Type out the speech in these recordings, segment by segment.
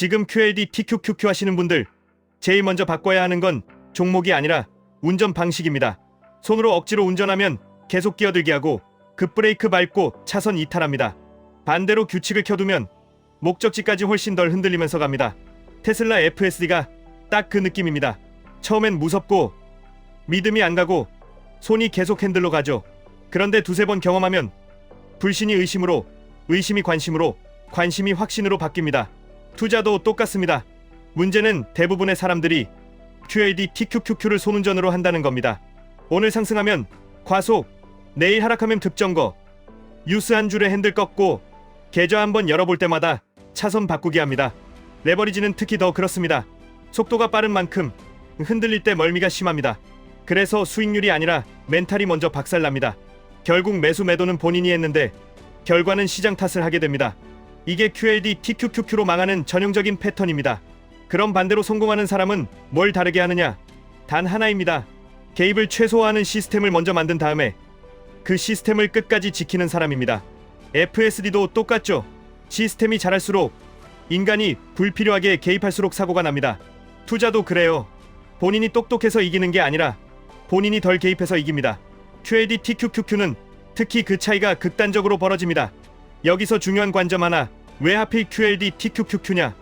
지금 QLD TQQQ 하시는 분들 제일 먼저 바꿔야 하는 건 종목이 아니라 운전 방식입니다. 손으로 억지로 운전하면 계속 끼어들게 하고 급브레이크 밟고 차선 이탈합니다. 반대로 규칙을 켜두면 목적지까지 훨씬 덜 흔들리면서 갑니다. 테슬라 FSD가 딱 그 느낌입니다. 처음엔 무섭고 믿음이 안 가고 손이 계속 핸들로 가죠. 그런데 두세 번 경험하면 불신이 의심으로, 의심이 관심으로, 관심이 확신으로 바뀝니다. 투자도 똑같습니다. 문제는 대부분의 사람들이 QAD TQQQ를 손운전으로 한다는 겁니다. 오늘 상승하면 과속, 내일 하락하면 급정거, 뉴스 한 줄에 핸들 꺾고 계좌 한번 열어볼 때마다 차선 바꾸기 합니다. 레버리지는 특히 더 그렇습니다. 속도가 빠른 만큼 흔들릴 때 멀미가 심합니다. 그래서 수익률이 아니라 멘탈이 먼저 박살납니다. 결국 매수 매도는 본인이 했는데 결과는 시장 탓을 하게 됩니다. 이게 QLD TQQQ로 망하는 전형적인 패턴입니다. 그럼 반대로 성공하는 사람은 뭘 다르게 하느냐? 단 하나입니다. 개입을 최소화하는 시스템을 먼저 만든 다음에 그 시스템을 끝까지 지키는 사람입니다. FSD도 똑같죠. 시스템이 자랄수록 인간이 불필요하게 개입할수록 사고가 납니다. 투자도 그래요. 본인이 똑똑해서 이기는 게 아니라 본인이 덜 개입해서 이깁니다. QAD TQQQ는 특히 그 차이가 극단적으로 벌어집니다. 여기서 중요한 관점 하나. 왜 하필 QLD TQQQ냐?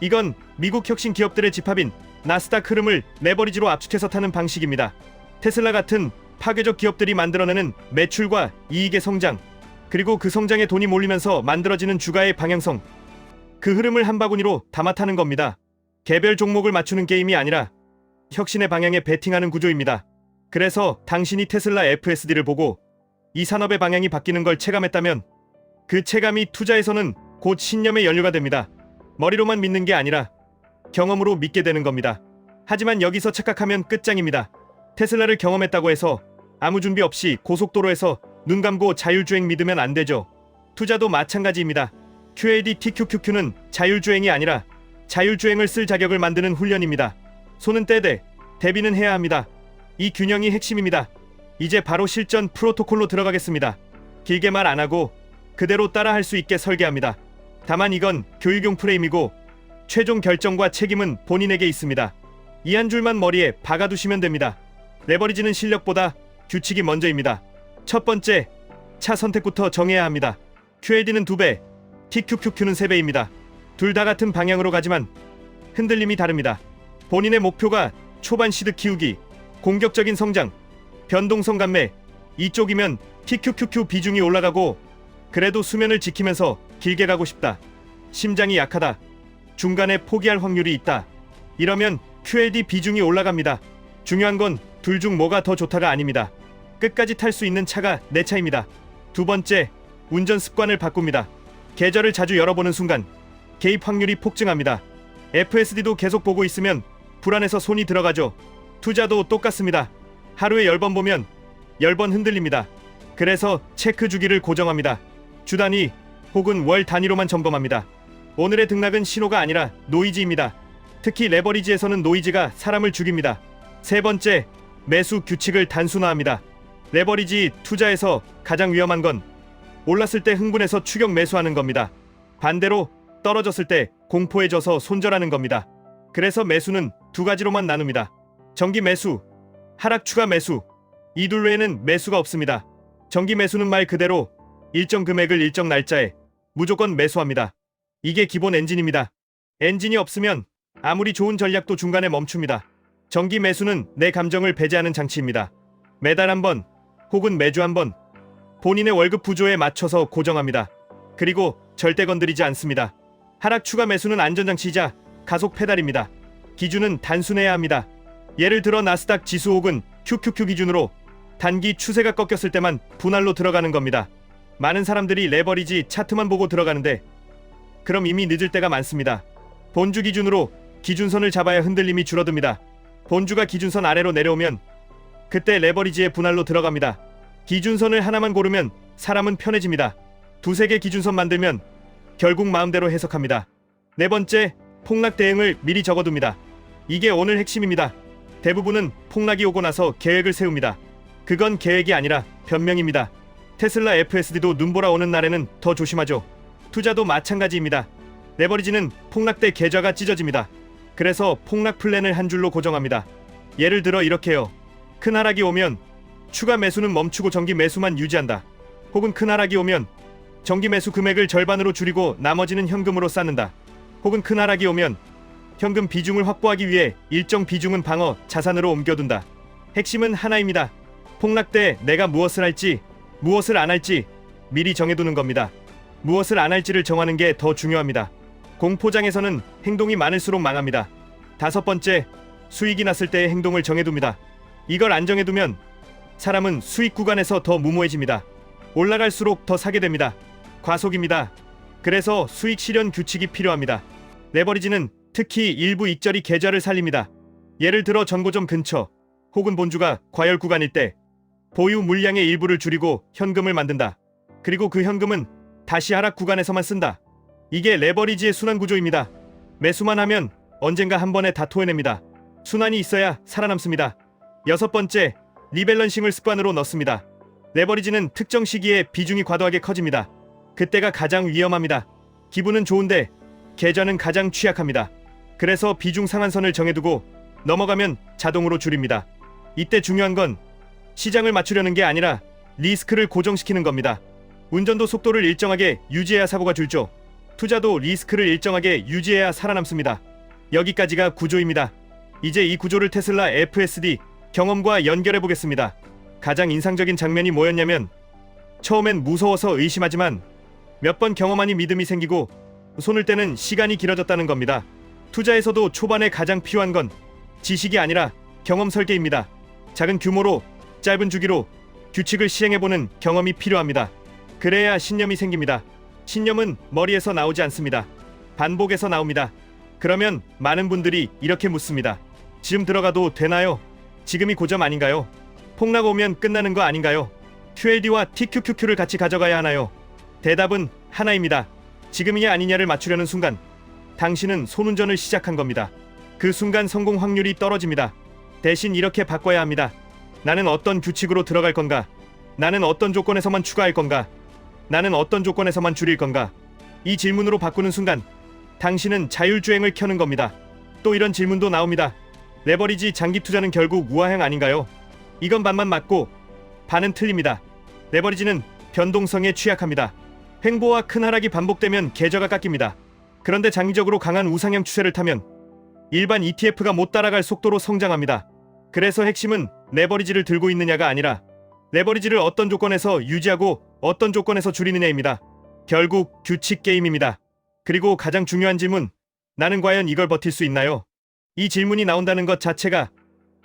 이건 미국 혁신 기업들의 집합인 나스닥 흐름을 레버리지로 압축해서 타는 방식입니다. 테슬라 같은 파괴적 기업들이 만들어내는 매출과 이익의 성장, 그리고 그 성장에 돈이 몰리면서 만들어지는 주가의 방향성, 그 흐름을 한 바구니로 담아 타는 겁니다. 개별 종목을 맞추는 게임이 아니라 혁신의 방향에 베팅하는 구조입니다. 그래서 당신이 테슬라 FSD를 보고 이 산업의 방향이 바뀌는 걸 체감했다면 그 체감이 투자에서는 곧 신념의 연료가 됩니다. 머리로만 믿는 게 아니라 경험으로 믿게 되는 겁니다. 하지만 여기서 착각하면 끝장입니다. 테슬라를 경험했다고 해서 아무 준비 없이 고속도로에서 눈 감고 자율주행 믿으면 안 되죠. 투자도 마찬가지입니다. QAD TQQQ는 자율주행이 아니라 자율주행을 쓸 자격을 만드는 훈련입니다. 손은 떼되 대비는 해야 합니다. 이 균형이 핵심입니다. 이제 바로 실전 프로토콜로 들어가겠습니다. 길게 말 안 하고 그대로 따라 할 수 있게 설계합니다. 다만 이건 교육용 프레임이고 최종 결정과 책임은 본인에게 있습니다. 이 한 줄만 머리에 박아두시면 됩니다. 레버리지는 실력보다 규칙이 먼저입니다. 첫 번째, 차 선택부터 정해야 합니다. QAD는 2배, TQQQ는 3배입니다. 둘 다 같은 방향으로 가지만 흔들림이 다릅니다. 본인의 목표가 초반 시드 키우기, 공격적인 성장, 변동성 감매 이쪽이면 TQQQ 비중이 올라가고 그래도 수면을 지키면서 길게 가고 싶다. 심장이 약하다. 중간에 포기할 확률이 있다. 이러면 QLD 비중이 올라갑니다. 중요한 건 둘 중 뭐가 더 좋다가 아닙니다. 끝까지 탈 수 있는 차가 내 차입니다. 두 번째, 운전 습관을 바꿉니다. 계절을 자주 열어보는 순간 개입 확률이 폭증합니다. FSD도 계속 보고 있으면 불안해서 손이 들어가죠. 투자도 똑같습니다. 하루에 10번 보면 10번 흔들립니다. 그래서 체크 주기를 고정합니다. 주 단위 혹은 월 단위로만 점검합니다. 오늘의 등락은 신호가 아니라 노이즈입니다. 특히 레버리지에서는 노이즈가 사람을 죽입니다. 세 번째, 매수 규칙을 단순화합니다. 레버리지 투자에서 가장 위험한 건 올랐을 때 흥분해서 추격 매수하는 겁니다. 반대로 떨어졌을 때 공포에 져서 손절하는 겁니다. 그래서 매수는 두 가지로만 나눕니다. 정기 매수, 하락 추가 매수. 이 둘 외에는 매수가 없습니다. 정기 매수는 말 그대로 일정 금액을 일정 날짜에 무조건 매수합니다. 이게 기본 엔진입니다. 엔진이 없으면 아무리 좋은 전략도 중간에 멈춥니다. 정기 매수는 내 감정을 배제하는 장치입니다. 매달 한 번, 혹은 매주 한 번, 본인의 월급 부조에 맞춰서 고정합니다. 그리고 절대 건드리지 않습니다. 하락 추가 매수는 안전장치이자 가속 페달입니다. 기준은 단순해야 합니다. 예를 들어 나스닥 지수 혹은 QQQ 기준으로 단기 추세가 꺾였을 때만 분할로 들어가는 겁니다. 많은 사람들이 레버리지 차트만 보고 들어가는데 그럼 이미 늦을 때가 많습니다. 본주 기준으로 기준선을 잡아야 흔들림이 줄어듭니다. 본주가 기준선 아래로 내려오면 그때 레버리지의 분할로 들어갑니다. 기준선을 하나만 고르면 사람은 편해집니다. 두세 개 기준선 만들면 결국 마음대로 해석합니다. 네 번째, 폭락 대응을 미리 적어둡니다. 이게 오늘 핵심입니다. 대부분은 폭락이 오고 나서 계획을 세웁니다. 그건 계획이 아니라 변명입니다. 테슬라 FSD도 눈보라 오는 날에는 더 조심하죠. 투자도 마찬가지입니다. 레버리지는 폭락 때 계좌가 찢어집니다. 그래서 폭락 플랜을 한 줄로 고정합니다. 예를 들어 이렇게요. 큰 하락이 오면 추가 매수는 멈추고 정기 매수만 유지한다. 혹은 큰 하락이 오면 정기 매수 금액을 절반으로 줄이고 나머지는 현금으로 쌓는다. 혹은 큰 하락이 오면 현금 비중을 확보하기 위해 일정 비중은 방어 자산으로 옮겨둔다. 핵심은 하나입니다. 폭락 때 내가 무엇을 할지, 무엇을 안 할지 미리 정해두는 겁니다. 무엇을 안 할지를 정하는 게 더 중요합니다. 공포장에서는 행동이 많을수록 망합니다. 다섯 번째, 수익이 났을 때의 행동을 정해둡니다. 이걸 안 정해두면 사람은 수익 구간에서 더 무모해집니다. 올라갈수록 더 사게 됩니다. 과속입니다. 그래서 수익 실현 규칙이 필요합니다. 레버리지는 특히 일부 익절이 계좌를 살립니다. 예를 들어 전고점 근처 혹은 본주가 과열 구간일 때 보유 물량의 일부를 줄이고 현금을 만든다. 그리고 그 현금은 다시 하락 구간에서만 쓴다. 이게 레버리지의 순환 구조입니다. 매수만 하면 언젠가 한 번에 다 토해냅니다. 순환이 있어야 살아남습니다. 여섯 번째, 리밸런싱을 습관으로 넣습니다. 레버리지는 특정 시기에 비중이 과도하게 커집니다. 그때가 가장 위험합니다. 기분은 좋은데 계좌는 가장 취약합니다. 그래서 비중 상한선을 정해두고 넘어가면 자동으로 줄입니다. 이때 중요한 건 시장을 맞추려는 게 아니라 리스크를 고정시키는 겁니다. 운전도 속도를 일정하게 유지해야 사고가 줄죠. 투자도 리스크를 일정하게 유지해야 살아남습니다. 여기까지가 구조입니다. 이제 이 구조를 테슬라 FSD 경험과 연결해 보겠습니다. 가장 인상적인 장면이 뭐였냐면 처음엔 무서워서 의심하지만 몇 번 경험하니 믿음이 생기고 손을 떼는 시간이 길어졌다는 겁니다. 투자에서도 초반에 가장 필요한 건 지식이 아니라 경험 설계입니다. 작은 규모로 짧은 주기로 규칙을 시행해보는 경험이 필요합니다. 그래야 신념이 생깁니다. 신념은 머리에서 나오지 않습니다. 반복에서 나옵니다. 그러면 많은 분들이 이렇게 묻습니다. 지금 들어가도 되나요? 지금이 고점 아닌가요? 폭락 오면 끝나는 거 아닌가요? QLD와 TQQQ를 같이 가져가야 하나요? 대답은 하나입니다. 지금이냐 아니냐를 맞추려는 순간 당신은 손운전을 시작한 겁니다. 그 순간 성공 확률이 떨어집니다. 대신 이렇게 바꿔야 합니다. 나는 어떤 규칙으로 들어갈 건가? 나는 어떤 조건에서만 추가할 건가? 나는 어떤 조건에서만 줄일 건가? 이 질문으로 바꾸는 순간 당신은 자율주행을 켜는 겁니다. 또 이런 질문도 나옵니다. 레버리지 장기 투자는 결국 우하행 아닌가요? 이건 반만 맞고 반은 틀립니다. 레버리지는 변동성에 취약합니다. 횡보와 큰 하락이 반복되면 계좌가 깎입니다. 그런데 장기적으로 강한 우상향 추세를 타면 일반 ETF가 못 따라갈 속도로 성장합니다. 그래서 핵심은 레버리지를 들고 있느냐가 아니라 레버리지를 어떤 조건에서 유지하고 어떤 조건에서 줄이느냐입니다. 결국 규칙 게임입니다. 그리고 가장 중요한 질문, 나는 과연 이걸 버틸 수 있나요? 이 질문이 나온다는 것 자체가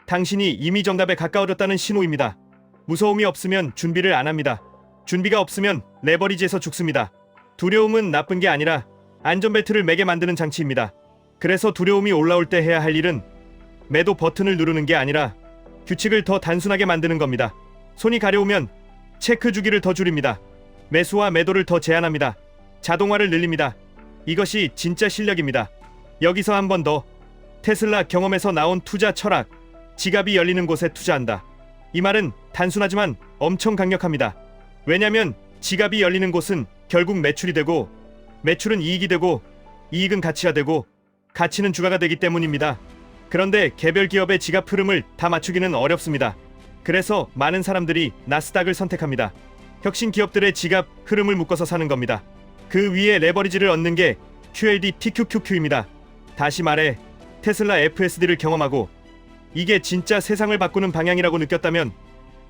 당신이 이미 정답에 가까워졌다는 신호입니다. 무서움이 없으면 준비를 안 합니다. 준비가 없으면 레버리지에서 죽습니다. 두려움은 나쁜 게 아니라 안전벨트를 매게 만드는 장치입니다. 그래서 두려움이 올라올 때 해야 할 일은 매도 버튼을 누르는 게 아니라 규칙을 더 단순하게 만드는 겁니다. 손이 가려우면 체크 주기를 더 줄입니다. 매수와 매도를 더 제한합니다. 자동화를 늘립니다. 이것이 진짜 실력입니다. 여기서 한 번 더. 테슬라 경험에서 나온 투자 철학. 지갑이 열리는 곳에 투자한다. 이 말은 단순하지만 엄청 강력합니다. 왜냐면 지갑이 열리는 곳은 결국 매출이 되고 매출은 이익이 되고 이익은 가치가 되고 가치는 주가가 되기 때문입니다. 그런데 개별 기업의 지갑 흐름을 다 맞추기는 어렵습니다. 그래서 많은 사람들이 나스닥을 선택합니다. 혁신 기업들의 지갑 흐름을 묶어서 사는 겁니다. 그 위에 레버리지를 얻는 게 QLD TQQQ입니다. 다시 말해 테슬라 FSD를 경험하고 이게 진짜 세상을 바꾸는 방향이라고 느꼈다면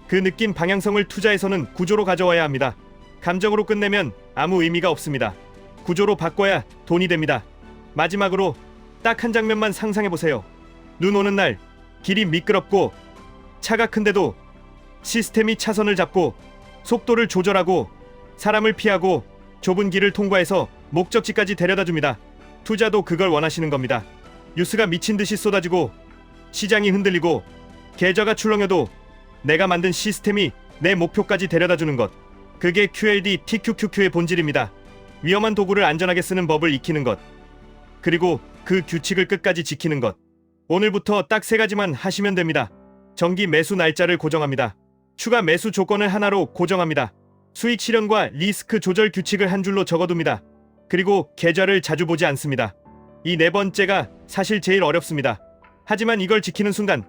그 느낀 방향성을 투자에서는 구조로 가져와야 합니다. 감정으로 끝내면 아무 의미가 없습니다. 구조로 바꿔야 돈이 됩니다. 마지막으로 딱 한 장면만 상상해 보세요. 눈 오는 날 길이 미끄럽고 차가 큰데도 시스템이 차선을 잡고 속도를 조절하고 사람을 피하고 좁은 길을 통과해서 목적지까지 데려다 줍니다. 투자도 그걸 원하시는 겁니다. 뉴스가 미친 듯이 쏟아지고 시장이 흔들리고 계좌가 출렁여도 내가 만든 시스템이 내 목표까지 데려다 주는 것. 그게 QLD TQQQ의 본질입니다. 위험한 도구를 안전하게 쓰는 법을 익히는 것. 그리고 그 규칙을 끝까지 지키는 것. 오늘부터 딱 세 가지만 하시면 됩니다. 정기 매수 날짜를 고정합니다. 추가 매수 조건을 하나로 고정합니다. 수익 실현과 리스크 조절 규칙을 한 줄로 적어둡니다. 그리고 계좌를 자주 보지 않습니다. 이 네 번째가 사실 제일 어렵습니다. 하지만 이걸 지키는 순간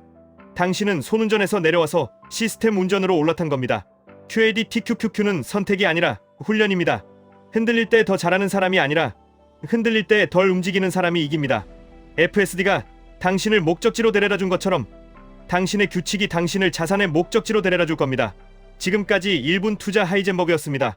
당신은 손운전에서 내려와서 시스템 운전으로 올라탄 겁니다. QAD TQQQ는 선택이 아니라 훈련입니다. 흔들릴 때 더 잘하는 사람이 아니라 흔들릴 때 덜 움직이는 사람이 이깁니다. FSD가 당신을 목적지로 데려다 준 것처럼 당신의 규칙이 당신을 자산의 목적지로 데려다 줄 겁니다. 지금까지 1분 투자 하이젠버그였습니다.